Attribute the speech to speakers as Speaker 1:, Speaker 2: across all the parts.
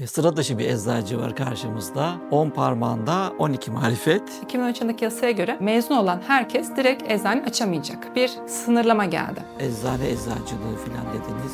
Speaker 1: E, Sıra dışı bir eczacı var karşımızda. 10 parmağında 12 marifet.
Speaker 2: 2013 yılındaki yasaya göre mezun olan herkes direkt eczane açamayacak. Bir sınırlama geldi.
Speaker 1: Eczane eczacılığı falan dediniz.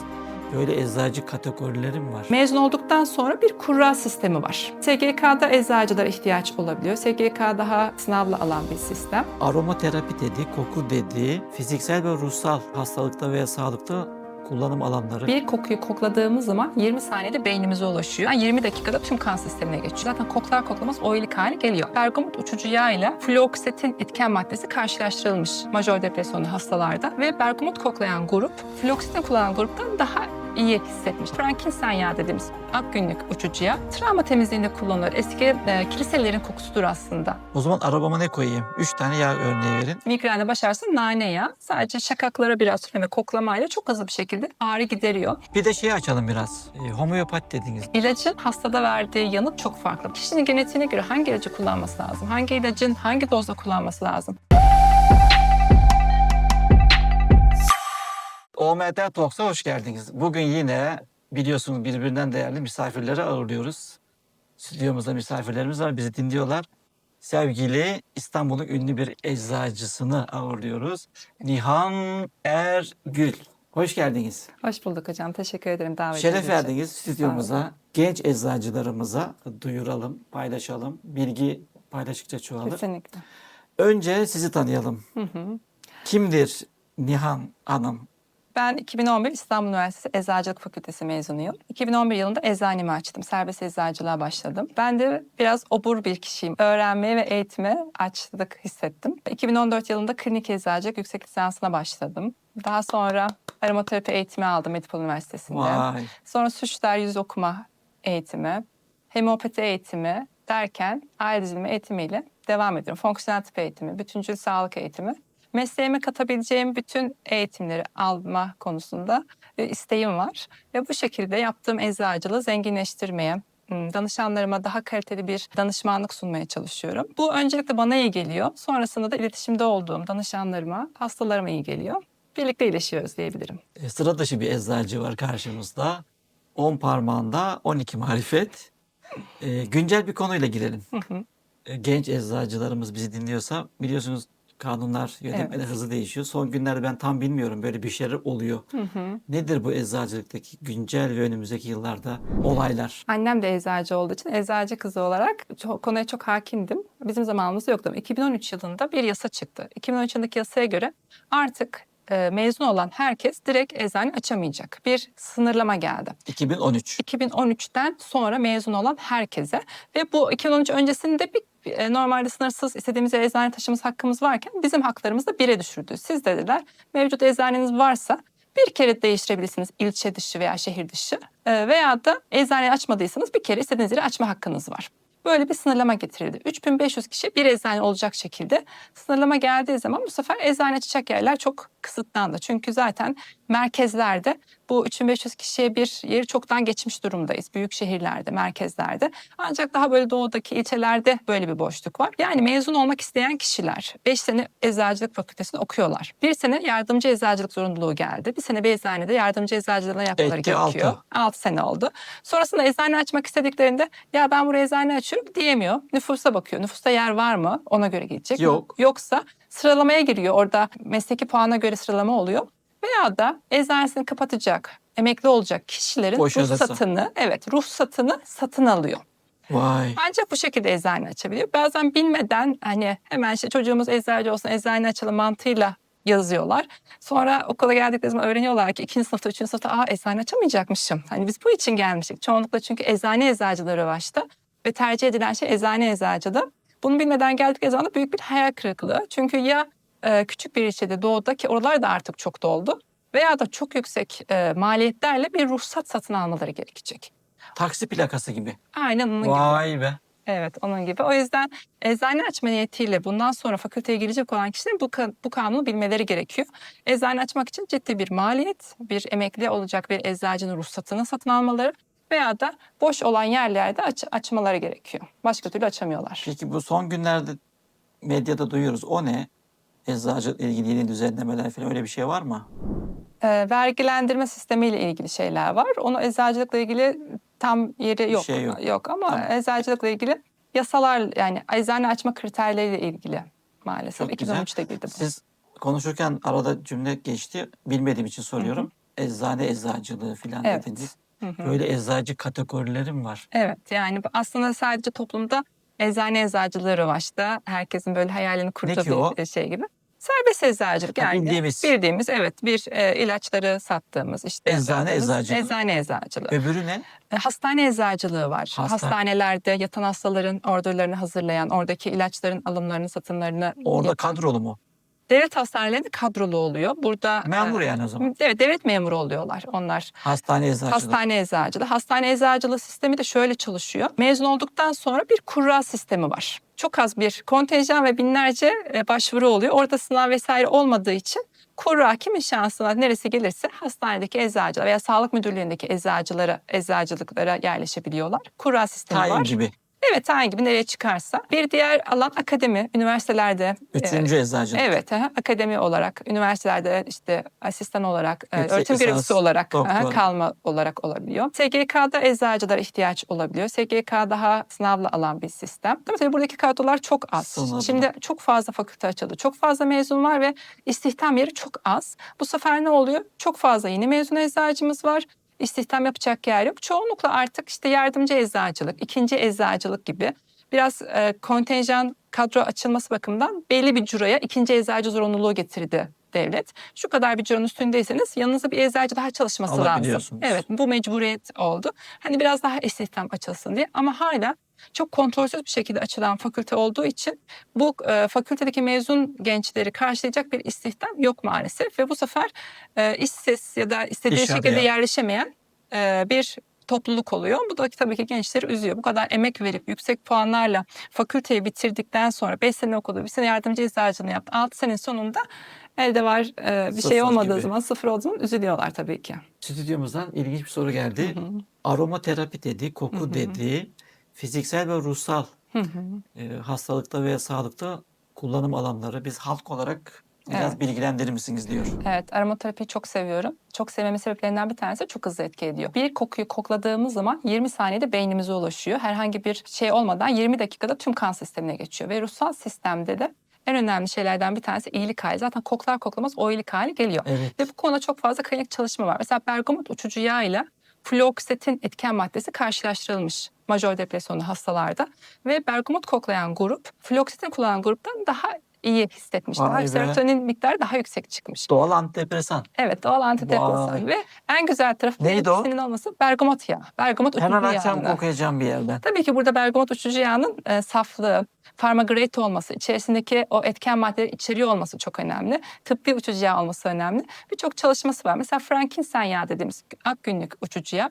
Speaker 1: Böyle eczacı kategorileri mi var?
Speaker 2: Mezun olduktan sonra bir kurra sistemi var. SGK'da eczacılara ihtiyaç olabiliyor. SGK daha sınavla alan bir sistem.
Speaker 1: Aromaterapi dedi, koku dedi, fiziksel ve ruhsal hastalıkta veya sağlıkta kullanım alanları.
Speaker 2: Bir kokuyu kokladığımız zaman 20 saniyede beynimize ulaşıyor. Yani 20 dakikada tüm kan sistemine geçiyor. Zaten koklar koklamaz o iyilik hali geliyor. Bergamot uçucu yağ ile fluoksetin etken maddesi karşılaştırılmış majör depresyonlu hastalarda ve bergamot koklayan grup fluoksetin kullanan gruptan daha iyi hissetmiş. Frankinsen yağı dediğimiz ak günlük uçucu yağ travma temizliğinde kullanılır. Eski e, kiliselerin kokusudur aslında.
Speaker 1: O zaman arabama ne koyayım? 3 tane yağ örneği verin.
Speaker 2: Migrende başarsa nane yağı sadece şakaklara biraz sürme koklamayla çok hızlı bir şekilde ağrı gideriyor.
Speaker 1: Bir de şeyi açalım biraz. E, homeopat dediniz.
Speaker 2: İlacın hastada verdiği yanıt çok farklı. Kişinin genetiğine göre hangi ilacı kullanması lazım? Hangi ilacın hangi dozda kullanması lazım?
Speaker 1: OMT Talks'a hoş geldiniz. Bugün yine biliyorsunuz birbirinden değerli misafirleri ağırlıyoruz. Stüdyomuzda misafirlerimiz var, bizi dinliyorlar. Sevgili İstanbul'un ünlü bir eczacısını ağırlıyoruz. Nihan Ergül. Hoş geldiniz.
Speaker 2: Hoş bulduk hocam. Teşekkür ederim davet
Speaker 1: Şeref
Speaker 2: için.
Speaker 1: verdiniz stüdyomuza. Genç eczacılarımıza duyuralım, paylaşalım. Bilgi paylaştıkça çoğalır.
Speaker 2: Kesinlikle.
Speaker 1: Önce sizi tanıyalım.
Speaker 2: Hı hı.
Speaker 1: Kimdir Nihan Hanım?
Speaker 2: Ben 2011 İstanbul Üniversitesi Eczacılık Fakültesi mezunuyum. 2011 yılında eczanemi açtım. Serbest eczacılığa başladım. Ben de biraz obur bir kişiyim. Öğrenmeye ve eğitime açlık hissettim. 2014 yılında klinik eczacılık yüksek lisansına başladım. Daha sonra aromaterapi eğitimi aldım Medipol Üniversitesi'nde.
Speaker 1: Vay.
Speaker 2: Sonra suçlar yüz okuma eğitimi, homeopati eğitimi derken aile dizilimi eğitimiyle devam ediyorum. Fonksiyonel tıp eğitimi, bütüncül sağlık eğitimi. Mesleğime katabileceğim bütün eğitimleri alma konusunda e, isteğim var. Ve bu şekilde yaptığım eczacılığı zenginleştirmeye, danışanlarıma daha kaliteli bir danışmanlık sunmaya çalışıyorum. Bu öncelikle bana iyi geliyor. Sonrasında da iletişimde olduğum danışanlarıma, hastalarıma iyi geliyor. Birlikte iyileşiyoruz diyebilirim.
Speaker 1: E, sıra dışı bir eczacı var karşımızda. 10 parmağında 12 marifet. E, güncel bir konuyla girelim. E, genç eczacılarımız bizi dinliyorsa biliyorsunuz kanunlar yönetmede
Speaker 2: Evet.
Speaker 1: hızlı değişiyor. Son günlerde ben tam bilmiyorum böyle bir şeyler oluyor. Nedir bu eczacılıktaki güncel ve önümüzdeki yıllarda olaylar?
Speaker 2: Annem de eczacı olduğu için eczacı kızı olarak çok, konuya çok hakimdim. Bizim zamanımızda yoktu ama 2013 yılında bir yasa çıktı. 2013 yılındaki yasaya göre artık e, mezun olan herkes direkt eczane açamayacak. Bir sınırlama geldi.
Speaker 1: 2013.
Speaker 2: 2013'ten sonra mezun olan herkese ve bu 2013 öncesinde bir e, normalde sınırsız istediğimiz yere eczane taşımız hakkımız varken bizim haklarımız da bire düşürdü. Siz de dediler mevcut eczaneniz varsa bir kere değiştirebilirsiniz ilçe dışı veya şehir dışı E, veya da eczane açmadıysanız bir kere istediğiniz yere açma hakkınız var. Böyle bir sınırlama getirildi. 3500 kişi bir eczane olacak şekilde sınırlama geldiği zaman bu sefer eczane açacak yerler çok kısıtlandı. Çünkü zaten merkezlerde bu 3500 kişiye bir yeri çoktan geçmiş durumdayız. Büyük şehirlerde, merkezlerde. Ancak daha böyle doğudaki ilçelerde böyle bir boşluk var. Yani mezun olmak isteyen kişiler 5 sene eczacılık fakültesini okuyorlar. Bir sene yardımcı eczacılık zorunluluğu geldi. Bir sene bir eczanede yardımcı eczacılığına yapmaları
Speaker 1: Etti
Speaker 2: gerekiyor.
Speaker 1: altı.
Speaker 2: 6 sene oldu. Sonrasında eczane açmak istediklerinde ya ben buraya eczane açıyorum diyemiyor. Nüfusa bakıyor. Nüfusta yer var mı? Ona göre gidecek.
Speaker 1: Yok.
Speaker 2: Yoksa sıralamaya giriyor. Orada mesleki puana göre sıralama oluyor. Veya da eczanesini kapatacak, emekli olacak kişilerin
Speaker 1: Boş yazarsa.
Speaker 2: ruhsatını, evet ruhsatını satın alıyor.
Speaker 1: Vay.
Speaker 2: Ancak bu şekilde eczane açabiliyor. Bazen bilmeden hani hemen işte çocuğumuz eczacı olsun eczane açalım mantığıyla yazıyorlar. Sonra okula geldikleri zaman öğreniyorlar ki ikinci sınıfta, üçüncü sınıfta aa eczane açamayacakmışım. Hani biz bu için gelmiştik. Çoğunlukla çünkü eczane eczacıları başta ve tercih edilen şey eczane eczacıda. Bunu bilmeden geldikleri zaman da büyük bir hayal kırıklığı. Çünkü ya e, küçük bir ilçede doğuda ki oralar da artık çok doldu veya da çok yüksek e, maliyetlerle bir ruhsat satın almaları gerekecek.
Speaker 1: Taksi plakası gibi.
Speaker 2: Aynen onun gibi.
Speaker 1: Vay be.
Speaker 2: Evet onun gibi. O yüzden eczane açma niyetiyle bundan sonra fakülteye girecek olan kişilerin bu, ka- bu kanunu bilmeleri gerekiyor. Eczane açmak için ciddi bir maliyet, bir emekli olacak bir eczacının ruhsatını satın almaları veya da boş olan yerlerde aç- açmaları gerekiyor. Başka türlü açamıyorlar.
Speaker 1: Peki bu son günlerde medyada duyuyoruz. O ne? Eczacı ile ilgili yeni düzenlemeler falan öyle bir şey var mı?
Speaker 2: Ee, vergilendirme sistemiyle ilgili şeyler var. Onu eczacılıkla ilgili tam yeri yok.
Speaker 1: şey yok.
Speaker 2: ama
Speaker 1: Tamam.
Speaker 2: eczacılıkla ilgili yasalar yani eczane açma kriterleriyle ilgili maalesef
Speaker 1: Çok güzel.
Speaker 2: 2013'te girdi bu.
Speaker 1: Siz konuşurken arada cümle geçti. Bilmediğim için soruyorum. Eczane eczacılığı falan
Speaker 2: Evet.
Speaker 1: dediniz.
Speaker 2: Hı hı.
Speaker 1: Böyle eczacı kategorileri mi var?
Speaker 2: Evet yani aslında sadece toplumda eczane eczacılığı revaçta. Herkesin böyle hayalini kurduğu bir şey gibi. Serbest eczacılık
Speaker 1: Ha,
Speaker 2: yani
Speaker 1: bildiğimiz.
Speaker 2: bildiğimiz evet bir e, ilaçları sattığımız işte
Speaker 1: Eczane eczacılığı.
Speaker 2: Eczane eczacılığı.
Speaker 1: Öbürü ne?
Speaker 2: E, Hastane eczacılığı var.
Speaker 1: Hastane.
Speaker 2: Hastanelerde yatan hastaların ordurlarını hazırlayan, oradaki ilaçların alımlarını, satımlarını
Speaker 1: Orada
Speaker 2: yapan.
Speaker 1: kadrolu mu?
Speaker 2: Devlet hastanelerinde kadrolu oluyor. Burada
Speaker 1: Memur
Speaker 2: e,
Speaker 1: yani o zaman.
Speaker 2: Evet, devlet memuru oluyorlar onlar.
Speaker 1: Hastane eczacılığı.
Speaker 2: Hastane eczacılığı. Hastane eczacılığı sistemi de şöyle çalışıyor. Mezun olduktan sonra bir kurra sistemi var. Çok az bir kontenjan ve binlerce e, başvuru oluyor. Orada sınav vesaire olmadığı için kurra kimin şansına neresi gelirse hastanedeki eczacılar veya sağlık müdürlüğündeki eczacılara, eczacılıklara yerleşebiliyorlar. Kurra sistemi
Speaker 1: Tayin
Speaker 2: var.
Speaker 1: gibi.
Speaker 2: Evet tayin gibi nereye çıkarsa. Bir diğer alan akademi, üniversitelerde. e,
Speaker 1: Üçüncü eczacılık.
Speaker 2: Evet, aha, akademi olarak, üniversitelerde işte asistan olarak, e,
Speaker 1: Yüksek
Speaker 2: öğretim görevlisi olarak, aha, kalma olarak olabiliyor. SGK'da eczacılara ihtiyaç olabiliyor. SGK daha sınavla alan bir sistem. Tabii tabii buradaki kadrolar çok az.
Speaker 1: Sınavlı.
Speaker 2: Şimdi çok fazla fakülte açıldı. Çok fazla mezun var ve istihdam yeri çok az. Bu sefer ne oluyor? Çok fazla yeni mezun eczacımız var. İstihdam yapacak yer yok. Çoğunlukla artık işte yardımcı eczacılık, ikinci eczacılık gibi biraz e, kontenjan kadro açılması bakımından belli bir ciroya ikinci eczacı zorunluluğu getirdi devlet. Şu kadar bir cironun üstündeyseniz yanınızda bir eczacı daha çalışması lazım. Evet bu mecburiyet oldu. Hani biraz daha istihdam açılsın diye ama hala çok kontrolsüz bir şekilde açılan fakülte olduğu için bu e, fakültedeki mezun gençleri karşılayacak bir istihdam yok maalesef ve bu sefer e, işsiz ya da istediği
Speaker 1: İş
Speaker 2: şekilde
Speaker 1: arayan.
Speaker 2: yerleşemeyen e, bir topluluk oluyor. Bu da tabii ki gençleri üzüyor. Bu kadar emek verip yüksek puanlarla fakülteyi bitirdikten sonra 5 sene okudu, bir sene yardımcı eczacılığını yaptı. 6 senenin sonunda elde var e, bir
Speaker 1: Sıfır
Speaker 2: şey olmadığı
Speaker 1: gibi.
Speaker 2: zaman, sıfır olduğu zaman üzülüyorlar tabii ki.
Speaker 1: Stüdyomuzdan ilginç bir soru geldi. Aromaterapi dedi, koku dedi, fiziksel ve ruhsal
Speaker 2: Hı hı.
Speaker 1: e, hastalıkta veya sağlıkta kullanım alanları biz halk olarak biraz
Speaker 2: Evet.
Speaker 1: bilgilendirir misiniz diyor.
Speaker 2: Evet, aromaterapiyi çok seviyorum. Çok sevmemin sebeplerinden bir tanesi çok hızlı etki ediyor. Bir kokuyu kokladığımız zaman 20 saniyede beynimize ulaşıyor. Herhangi bir şey olmadan 20 dakikada tüm kan sistemine geçiyor. Ve ruhsal sistemde de en önemli şeylerden bir tanesi iyilik hali. Zaten koklar koklamaz o iyilik hali geliyor.
Speaker 1: Evet.
Speaker 2: Ve bu konuda çok fazla klinik çalışma var. Mesela bergamot uçucu yağ ile fluoksetin etken maddesi karşılaştırılmış majör depresyonlu hastalarda. Ve bergamot koklayan grup fluoksetin kullanan gruptan daha iyi hissetmiş.
Speaker 1: Vay
Speaker 2: Daha
Speaker 1: be.
Speaker 2: serotonin miktarı daha yüksek çıkmış.
Speaker 1: Doğal antidepresan.
Speaker 2: Evet doğal antidepresan
Speaker 1: Vay.
Speaker 2: ve en güzel tarafı
Speaker 1: Neydi o?
Speaker 2: olması bergamot yağı. Bergamot uçucu
Speaker 1: Hemen akşam
Speaker 2: yağından.
Speaker 1: kokuyacağım bir yerden.
Speaker 2: Tabii ki burada bergamot uçucu yağının e, saflığı, pharmagrade olması, içerisindeki o etken maddeleri içeriyor olması çok önemli. Tıbbi uçucu yağ olması önemli. Birçok çalışması var. Mesela frankinsen yağı dediğimiz ak günlük uçucu yağ.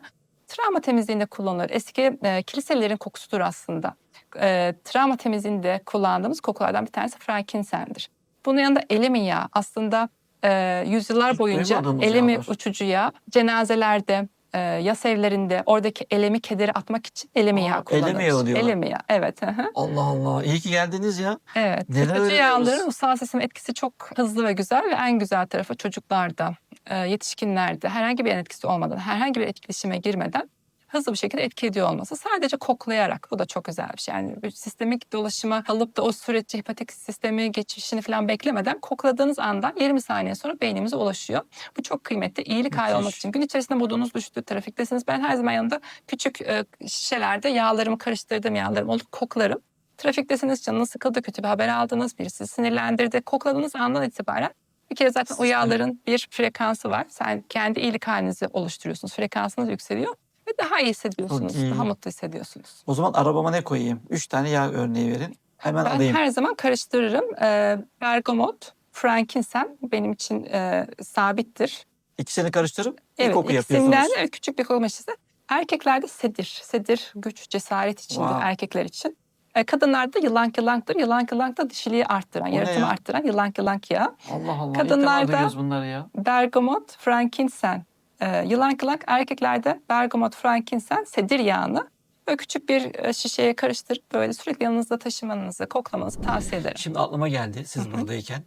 Speaker 2: Travma temizliğinde kullanılır. Eski e, kiliselerin kokusudur aslında. E, travma temizliğinde kullandığımız kokulardan bir tanesi frankinsendir. Bunun yanında elemi yağı aslında e, yüzyıllar boyunca elemi
Speaker 1: yağlar.
Speaker 2: uçucu yağ cenazelerde, e, yas evlerinde oradaki elemi kederi atmak için elemi
Speaker 1: Aa,
Speaker 2: yağı kullanılır.
Speaker 1: elemi yağı diyorlar.
Speaker 2: Elemi yağı, evet.
Speaker 1: Allah Allah. İyi ki geldiniz ya.
Speaker 2: Evet.
Speaker 1: Neler öğreniyoruz?
Speaker 2: yağların ruhsal sistem etkisi çok hızlı ve güzel ve en güzel tarafı çocuklarda, yetişkinlerde herhangi bir yan etkisi olmadan, herhangi bir etkileşime girmeden hızlı bir şekilde etki ediyor olması. Sadece koklayarak bu da çok güzel bir şey. Yani bir sistemik dolaşıma alıp da o süreçte hepatik sistemi geçişini falan beklemeden kokladığınız andan 20 saniye sonra beynimize ulaşıyor. Bu çok kıymetli. İyilik hali olmak için. Gün içerisinde modunuz düştü, trafiktesiniz. Ben her zaman yanında küçük e, şişelerde yağlarımı karıştırdığım yağlarım olur koklarım. Trafiktesiniz, canınız sıkıldı, kötü bir haber aldınız, birisi sinirlendirdi. Kokladığınız andan itibaren bir kere zaten yağların bir frekansı var. Sen kendi iyilik halinizi oluşturuyorsunuz. Frekansınız yükseliyor ve daha iyi hissediyorsunuz.
Speaker 1: Çok iyi.
Speaker 2: Daha mutlu hissediyorsunuz.
Speaker 1: O zaman arabama ne koyayım? Üç tane yağ örneği verin. Hemen
Speaker 2: Ben
Speaker 1: alayım.
Speaker 2: her zaman karıştırırım. Ee, bergamot, frankinsen benim için e, sabittir.
Speaker 1: İkisini karıştırıp bir
Speaker 2: Evet,
Speaker 1: koku
Speaker 2: ikisinden
Speaker 1: yapıyorsunuz.
Speaker 2: evet, küçük bir koku maşası. Erkeklerde sedir. Sedir güç, cesaret içindir
Speaker 1: Wow.
Speaker 2: erkekler için. E, kadınlarda yılan yılanktır. Yılan yılank da dişiliği arttıran, yaratımı
Speaker 1: ya?
Speaker 2: arttıran yılan yılank yağı.
Speaker 1: Allah Allah.
Speaker 2: Kadınlarda-
Speaker 1: ya.
Speaker 2: Bergamot, frankinsen, e, yılan yılank erkeklerde bergamot, frankinsen, sedir yağını böyle küçük bir e, şişeye karıştırıp böyle sürekli yanınızda taşımanızı, koklamanızı tavsiye ederim.
Speaker 1: Şimdi aklıma geldi siz buradayken.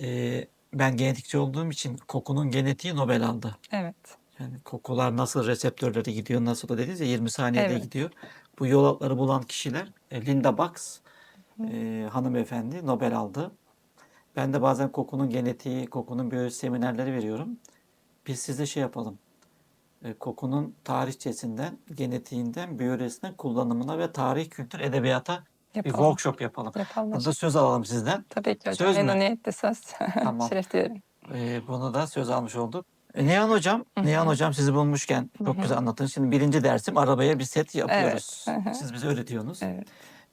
Speaker 1: Ee, ben genetikçi olduğum için kokunun genetiği Nobel aldı.
Speaker 2: Evet.
Speaker 1: Yani kokular nasıl reseptörlere gidiyor, nasıl da dediniz ya 20 saniyede
Speaker 2: Evet.
Speaker 1: gidiyor. Bu yol atları bulan kişiler e, Linda Box e, hanımefendi Nobel aldı. Ben de bazen kokunun genetiği, kokunun biyolojisi seminerleri veriyorum. Biz size şey yapalım. E, kokunun tarihçesinden, genetiğinden, biyolojisinden kullanımına ve tarih, kültür, edebiyata bir
Speaker 2: Yapalım.
Speaker 1: workshop yapalım.
Speaker 2: Yapalım.
Speaker 1: Burada söz alalım sizden.
Speaker 2: Tabii ki hocam.
Speaker 1: Söz mü?
Speaker 2: Memnuniyetle söz.
Speaker 1: Tamam.
Speaker 2: Şeref duyarım.
Speaker 1: Ee, bunu da söz almış olduk. E, Nihan Hocam, Nihan Hocam sizi bulmuşken çok güzel anlattınız. Şimdi birinci dersim arabaya bir set yapıyoruz.
Speaker 2: Hı.
Speaker 1: Siz bize öğretiyorsunuz.
Speaker 2: Evet.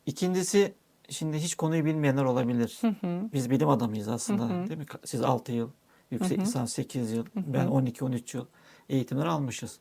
Speaker 1: İkincisi, şimdi hiç konuyu bilmeyenler olabilir.
Speaker 2: Hı hı.
Speaker 1: Biz bilim adamıyız aslında
Speaker 2: Hı hı.
Speaker 1: değil mi? Siz 6 yıl, yüksek lisans 8 yıl, ben 12-13 yıl eğitimler almışız.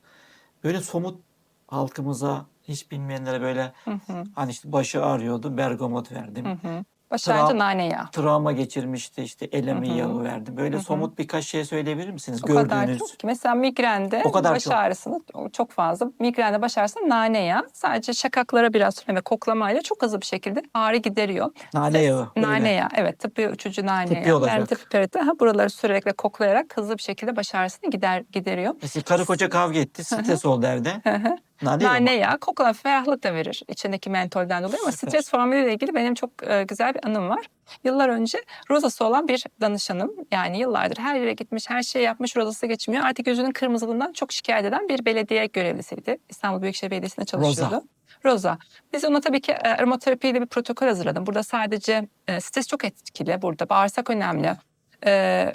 Speaker 1: Böyle somut halkımıza, hiç bilmeyenlere böyle
Speaker 2: Hı hı.
Speaker 1: hani işte başı ağrıyordu, bergamot verdim.
Speaker 2: Hı hı. Başarınca
Speaker 1: Tra-
Speaker 2: nane yağı.
Speaker 1: Travma geçirmişti işte elemi
Speaker 2: Hı hı.
Speaker 1: yağı verdim. Böyle somut birkaç şey söyleyebilir misiniz?
Speaker 2: O kadar
Speaker 1: Gördüğünüz.
Speaker 2: çok ki. Mesela migrende
Speaker 1: O kadar
Speaker 2: baş
Speaker 1: çok.
Speaker 2: ağrısını çok fazla. Migrende baş ağrısını nane yağı. Sadece şakaklara biraz sürme ve koklamayla çok hızlı bir şekilde ağrı gideriyor.
Speaker 1: Nane yağı. öyle.
Speaker 2: Nane yağı. Evet tıbbi uçucu nane
Speaker 1: Tıbbi
Speaker 2: yağı.
Speaker 1: olacak.
Speaker 2: Tıbbi perite, ha, buraları sürerek ve koklayarak hızlı bir şekilde baş ağrısını gider, gideriyor.
Speaker 1: Mesela karı koca kavga etti. Stres oldu evde.
Speaker 2: Hı hı.
Speaker 1: Nane yağı.
Speaker 2: Nane yağı kokla ferahlık da verir içindeki mentolden dolayı ama
Speaker 1: Süper.
Speaker 2: stres formülüyle ilgili benim çok e, güzel bir anım var. Yıllar önce rozası olan bir danışanım yani yıllardır her yere gitmiş her şeyi yapmış rozası geçmiyor. Artık yüzünün kırmızılığından çok şikayet eden bir belediye görevlisiydi. İstanbul Büyükşehir Belediyesi'nde çalışıyordu. Roza. Biz ona tabii ki e, aromaterapiyle bir protokol hazırladım. Burada sadece e, stres çok etkili. Burada bağırsak önemli. E,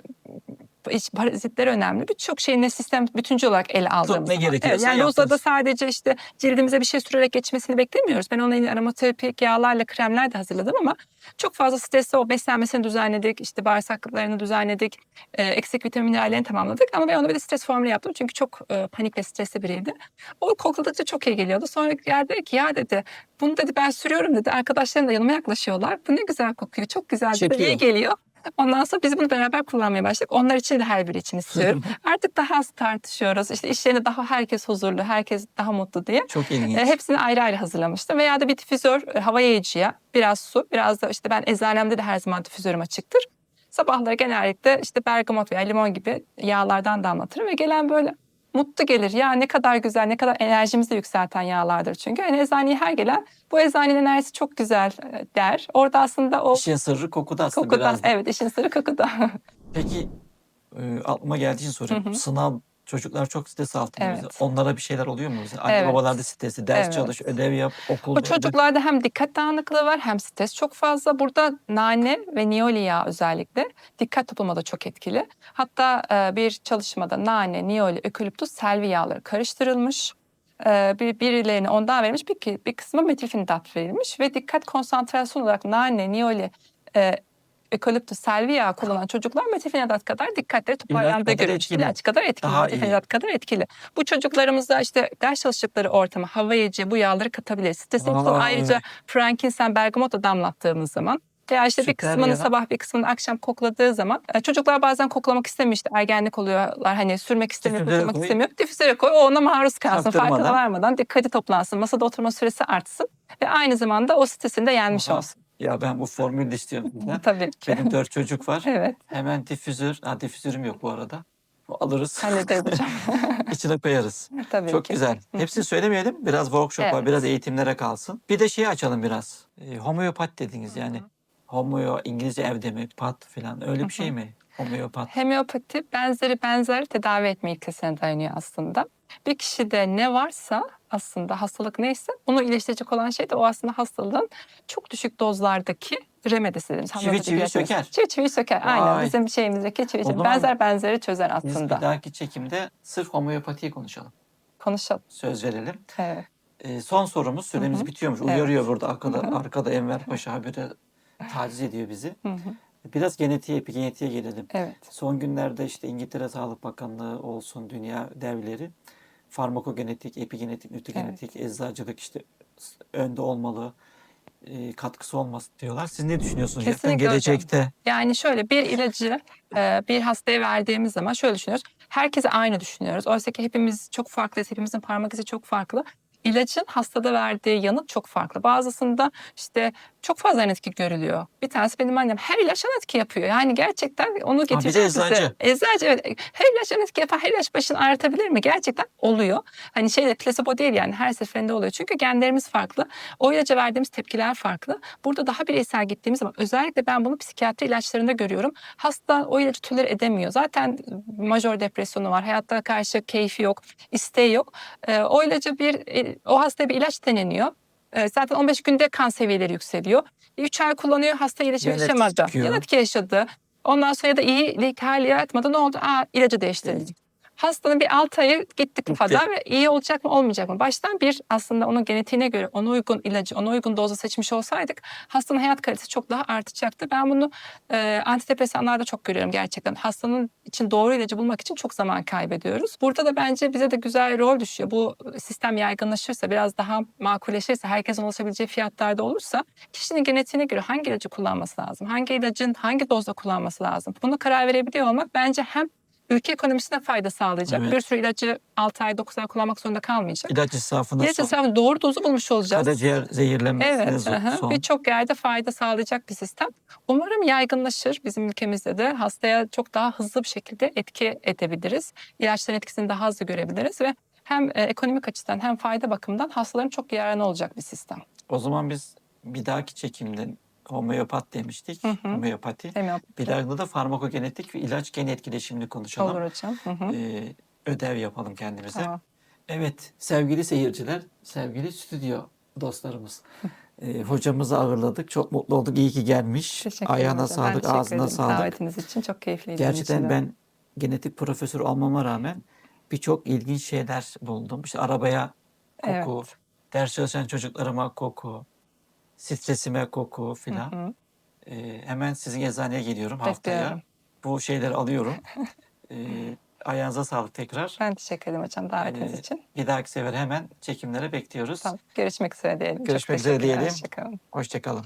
Speaker 2: parazitler önemli. Birçok şeyin ne sistem bütüncül olarak ele aldığımız
Speaker 1: ne gerekiyorsa
Speaker 2: Evet, yani Roza'da
Speaker 1: yaptınız.
Speaker 2: sadece işte cildimize bir şey sürerek geçmesini beklemiyoruz. Ben ona yine aromaterapik yağlarla kremler de hazırladım ama çok fazla stresli o beslenmesini düzenledik. işte bağırsaklarını düzenledik. E, eksik vitamin tamamladık. Ama ben ona bir de stres formülü yaptım. Çünkü çok e, panik ve stresli biriydi. O kokladıkça çok iyi geliyordu. Sonra geldi ki ya dedi bunu dedi ben sürüyorum dedi. Arkadaşlarım da yanıma yaklaşıyorlar. Bu ne güzel kokuyor. Çok güzel. dedi,
Speaker 1: Çekiyor.
Speaker 2: iyi geliyor. Ondan sonra biz bunu beraber kullanmaya başladık. Onlar için de her biri için istiyorum. Artık daha az tartışıyoruz. İşte iş yerinde daha herkes huzurlu, herkes daha mutlu diye.
Speaker 1: Çok ilginç.
Speaker 2: E, hepsini ayrı ayrı hazırlamıştım. Veya da bir difüzör, e, hava yayıcıya biraz su, biraz da işte ben eczanemde de her zaman difüzörüm açıktır. Sabahları genellikle işte bergamot veya limon gibi yağlardan damlatırım ve gelen böyle mutlu gelir. Ya ne kadar güzel, ne kadar enerjimizi yükselten yağlardır çünkü. Yani eczaneye her gelen bu eczanenin enerjisi çok güzel e, der. Orada aslında o
Speaker 1: İşin sırrı kokuda aslında
Speaker 2: kokuda,
Speaker 1: biraz da.
Speaker 2: evet işin sırrı kokuda.
Speaker 1: Peki e, aklıma geldiği için soruyorum. Sınav çocuklar çok stres altında.
Speaker 2: Evet.
Speaker 1: Onlara bir şeyler oluyor mu? Mesela Anne
Speaker 2: Evet.
Speaker 1: babalar da stresli. Ders
Speaker 2: Evet.
Speaker 1: çalış, ödev yap, okulda.
Speaker 2: O çocuklarda hem dikkat dağınıklığı var hem stres çok fazla. Burada nane ve niyoli yağı özellikle dikkat toplamada çok etkili. Hatta e, bir çalışmada nane, niyoli, ökaliptus, selvi yağları karıştırılmış. E, bir, birilerine ondan verilmiş, bir, ki- bir kısmı metilfenidat verilmiş ve dikkat konsantrasyon olarak nane, niyoli, e, ökaliptus, selvi yağı kullanan çocuklar metilfenidat kadar dikkatleri toparlandığı
Speaker 1: etkili.
Speaker 2: İlaç kadar etkili,
Speaker 1: Daha
Speaker 2: metilfenidat kadar etkili. Bu çocuklarımızda işte ders çalıştıkları ortama hava yayıcı bu yağları
Speaker 1: Aa,
Speaker 2: yoksa ayrıca
Speaker 1: evet.
Speaker 2: frankinsen bergamot damlattığımız zaman veya işte bir
Speaker 1: Süper
Speaker 2: kısmını
Speaker 1: ya.
Speaker 2: sabah bir kısmını akşam kokladığı zaman e, çocuklar bazen koklamak istemiyor işte ergenlik oluyorlar hani sürmek istemiyor koklamak istemiyor difüzöre koy o ona maruz kalsın farkına varmadan dikkati toplansın masada oturma süresi artsın ve aynı zamanda o stresini de yenmiş
Speaker 1: Aha.
Speaker 2: olsun.
Speaker 1: Ya ben bu formülü de istiyorum.
Speaker 2: Tabii ki.
Speaker 1: Benim dört çocuk var.
Speaker 2: Evet
Speaker 1: Hemen difüzör. Ha difüzörüm yok bu arada. Alırız.
Speaker 2: hallederiz hocam.
Speaker 1: İçine koyarız.
Speaker 2: Tabii
Speaker 1: Çok
Speaker 2: ki.
Speaker 1: güzel. Hepsini söylemeyelim. Biraz workshop'a,
Speaker 2: Evet.
Speaker 1: biraz eğitimlere kalsın. Bir de şeyi açalım biraz. E, homeopat dediniz yani. Homeo, İngilizce evde mi, pat falan öyle bir şey mi? Homeopat.
Speaker 2: Homeopati benzeri benzer tedavi etme ilkesine dayanıyor aslında. Bir kişide ne varsa aslında hastalık neyse bunu iyileştirecek olan şey de o aslında hastalığın çok düşük dozlardaki remedisi dediğimiz.
Speaker 1: Çivi çivi söker.
Speaker 2: Çivi çivi söker. Aynen
Speaker 1: Vay.
Speaker 2: bizim şeyimizdeki çivi çivi. Benzer benzeri çözer
Speaker 1: Biz
Speaker 2: aslında.
Speaker 1: bir dahaki çekimde sırf homeopatiyi konuşalım.
Speaker 2: Konuşalım.
Speaker 1: Söz verelim.
Speaker 2: Evet.
Speaker 1: E, son sorumuz. Süremiz
Speaker 2: Hı hı.
Speaker 1: bitiyormuş.
Speaker 2: Evet.
Speaker 1: Uyarıyor burada. Arkada,
Speaker 2: Hı hı.
Speaker 1: arkada Enver Paşa habire taciz ediyor bizi.
Speaker 2: Hı hı.
Speaker 1: Biraz genetiğe, epigenetiğe gelelim.
Speaker 2: Evet.
Speaker 1: Son günlerde işte İngiltere Sağlık Bakanlığı olsun, dünya devleri farmakogenetik, epigenetik, nütrogenetik, eczacılık işte önde olmalı, e, katkısı olması diyorlar. Siz ne düşünüyorsunuz?
Speaker 2: Kesinlikle hocam.
Speaker 1: gelecekte
Speaker 2: Yani şöyle bir ilacı e, bir hastaya verdiğimiz zaman şöyle düşünüyoruz. Herkese aynı düşünüyoruz. Oysa ki hepimiz çok farklıyız. Hepimizin parmak izi çok farklı. İlacın hastada verdiği yanıt çok farklı. Bazısında işte çok fazla yan etki görülüyor. Bir tanesi benim annem her ilaç yan etki yapıyor. Yani gerçekten onu getireceğim size.
Speaker 1: eczacı.
Speaker 2: Eczacı evet. Her ilaç yan etki yapar. Her ilaç başını ağrıtabilir mi? Gerçekten oluyor. Hani şey de plasebo değil yani her seferinde oluyor. Çünkü genlerimiz farklı. O ilaca verdiğimiz tepkiler farklı. Burada daha bireysel gittiğimiz zaman özellikle ben bunu psikiyatri ilaçlarında görüyorum. Hasta o ilacı tolere edemiyor. Zaten majör depresyonu var. Hayatta karşı keyfi yok, isteği yok. Ee, o ilaca bir, e, o hastaya bir ilaç deneniyor. Ee, zaten 15 günde kan seviyeleri yükseliyor. 3 ay kullanıyor, hasta iyileşip yaşamadı. Yan etki yaşadı. Ondan sonra ya da iyi hali yaratmadı. Ne oldu? Aa, ilacı değiştirdik. Hastanın bir 6 ayı gittik
Speaker 1: Gitti.
Speaker 2: fada ve iyi olacak mı olmayacak mı? Baştan bir aslında onun genetiğine göre ona uygun ilacı, ona uygun dozu seçmiş olsaydık hastanın hayat kalitesi çok daha artacaktı. Ben bunu e, antidepresanlarda çok görüyorum gerçekten. Hastanın için doğru ilacı bulmak için çok zaman kaybediyoruz. Burada da bence bize de güzel rol düşüyor. Bu sistem yaygınlaşırsa, biraz daha makulleşirse, herkesin ulaşabileceği fiyatlarda olursa kişinin genetiğine göre hangi ilacı kullanması lazım? Hangi ilacın hangi dozda kullanması lazım? Bunu karar verebiliyor olmak bence hem ülke ekonomisine fayda sağlayacak.
Speaker 1: Evet.
Speaker 2: Bir sürü ilacı 6 ay 9 ay kullanmak zorunda kalmayacak.
Speaker 1: İlaç israfına
Speaker 2: İlaç
Speaker 1: son.
Speaker 2: israfı doğru dozu bulmuş olacağız.
Speaker 1: Karaciğer zehirlenmesine
Speaker 2: Evet, birçok yerde fayda sağlayacak bir sistem. Umarım yaygınlaşır bizim ülkemizde de hastaya çok daha hızlı bir şekilde etki edebiliriz. İlaçların etkisini daha hızlı görebiliriz ve hem e, ekonomik açıdan hem fayda bakımından hastaların çok yararına olacak bir sistem.
Speaker 1: O zaman biz bir dahaki çekimde homeopat demiştik.
Speaker 2: Hı hı.
Speaker 1: Homeopati. Bir dahakında da farmakogenetik ve ilaç gen etkileşimini konuşalım.
Speaker 2: Olur hocam. Hı hı.
Speaker 1: Ee, ödev yapalım kendimize.
Speaker 2: Tamam.
Speaker 1: Evet sevgili seyirciler, sevgili stüdyo dostlarımız. Ee, hocamızı ağırladık. Çok mutlu olduk. İyi ki gelmiş.
Speaker 2: Teşekkür
Speaker 1: Ayağına
Speaker 2: hocam.
Speaker 1: Sağlık, ağzına
Speaker 2: ederim
Speaker 1: sağlık.
Speaker 2: Davetiniz için çok keyifliydi.
Speaker 1: Gerçekten ben genetik profesörü olmama rağmen birçok ilginç şeyler buldum. İşte arabaya koku,
Speaker 2: Evet.
Speaker 1: ders çalışan çocuklarıma koku, stresime koku filan. Ee, hemen sizin eczaneye geliyorum haftaya.
Speaker 2: Bekliyorum.
Speaker 1: Bu şeyleri alıyorum. Ee, ayağınıza sağlık tekrar.
Speaker 2: Ben teşekkür ederim hocam davetiniz
Speaker 1: Ee,
Speaker 2: için.
Speaker 1: Bir dahaki sefer hemen çekimlere bekliyoruz.
Speaker 2: Tamam. Görüşmek üzere diyelim.
Speaker 1: Görüşmek üzere diyelim.
Speaker 2: Hoşça kalın.
Speaker 1: Hoşçakalın.